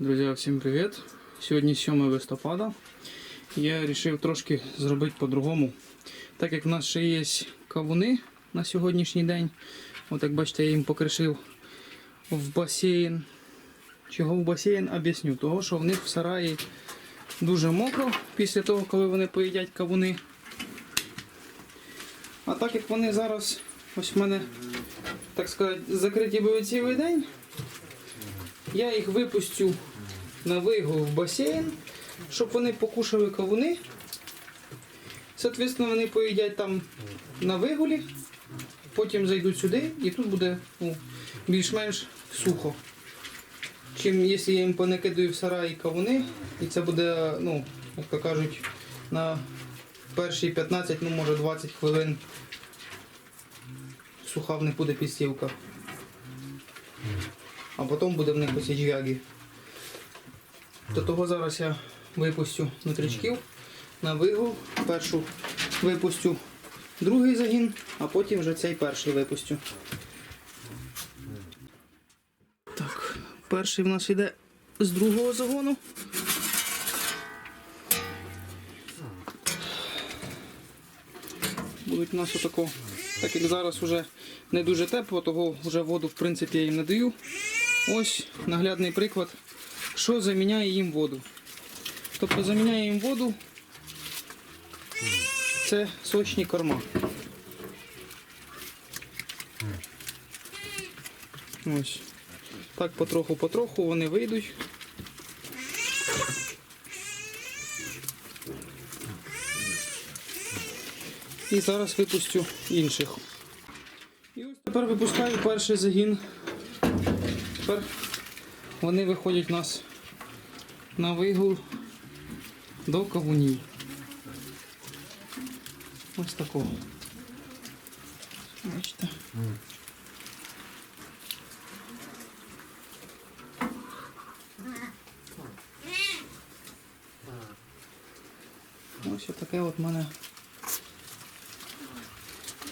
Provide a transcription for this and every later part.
Друзі, всім привіт! Сьогодні 7 листопада. Я вирішив трошки зробити по-другому. Так як в нас ще є кавуни на сьогоднішній день. От як бачите, я їм покришив в басейн. Чого в басейн об'ясню. Того, що в них в сараї дуже мокро після того, коли вони поїдять кавуни. А так як вони зараз, ось в мене, так сказати, закриті були цілий день, я їх випустю на вигул в басейн, щоб вони покушали кавуни. Соответственно, вони поїдять там на вигулі, потім зайдуть сюди і тут буде ну, більш-менш сухо. Чим якщо я їм понакидаю в сараї кавуни, і це буде, ну, як кажуть, на перші 15, ну може 20 хвилин суха в них буде підстілка. А потім буде в них ось джвяги. До того зараз я випустю нутричків на вигул. Першу випустю другий загін, а потім вже цей перший випустю. Так, перший в нас йде з другого загону. Будуть у нас отако. Так як зараз вже не дуже тепло, того вже воду в принципі я їм не даю. Ось наглядний приклад, що заміняє їм воду. Тобто заміняє їм воду це сочні корма. Ось. Так потроху-потроху вони вийдуть. І зараз випустю інших. І ось тепер випускаю перший загін. Тепер вони виходять у нас на вигул до кавунів. Ось такого. Бачите. Ось таке от мене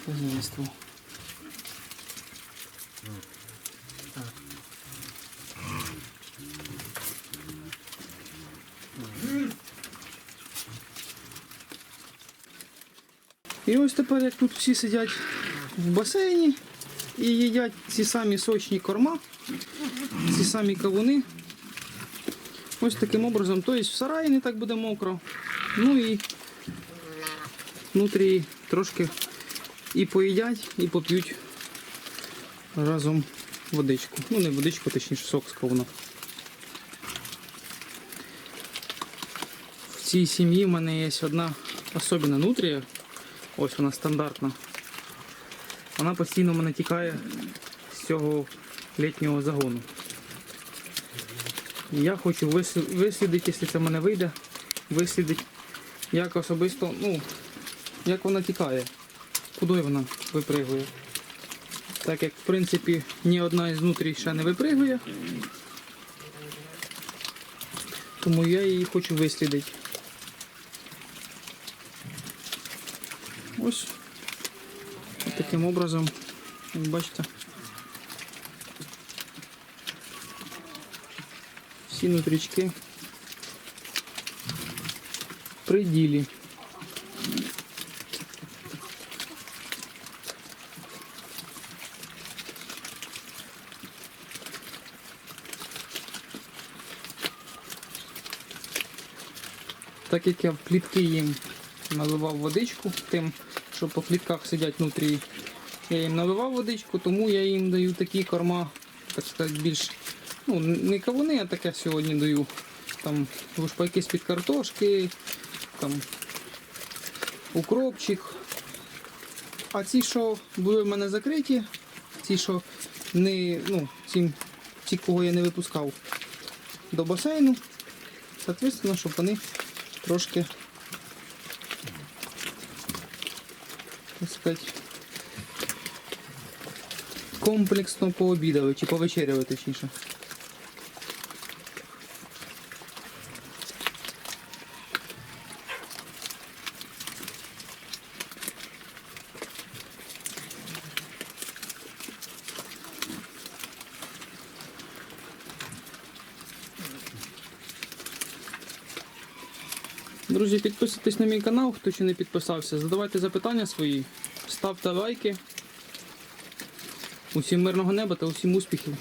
хазяйство. І ось тепер, як тут всі сидять в басейні і їдять ці самі сочні корма, ці самі кавуни. Ось таким образом, тобто в сараї не так буде мокро. Ну і внутрі трошки і поїдять, і поп'ють разом водичку. Ну не водичку, точніше сок з кавуна. В цій сім'ї в мене є одна особина нутрія. Ось вона стандартна. Вона постійно мене тікає з цього літнього загону. Я хочу вислідити, якщо це в мене вийде, вислідити, як особисто, ну, як вона тікає, куди вона випригує. Так як, в принципі, ні одна із внутрі ще не випригує, тому я її хочу вислідити. Ось таким образом, як бачите, всі нутрічки при ділі. Так як я в клітки їм наливав водичку тим, що по клітках сидять внутрі. Я їм наливав водичку, тому я їм даю такі корма, так сказати, більш ну, не кавуни, а таке сьогодні даю. Там лушпайки з-під картошки, там укропчик. А ці, що були в мене закриті, ці, що не, ну, ці, ці, кого я не випускав до басейну, соответственно, щоб вони трошки так сказати, комплексно пообідали чи повечеряли точніше. Друзі, підписуйтесь на мій канал, хто ще не підписався. Задавайте запитання свої, ставте лайки. Усім мирного неба та усім успіхів.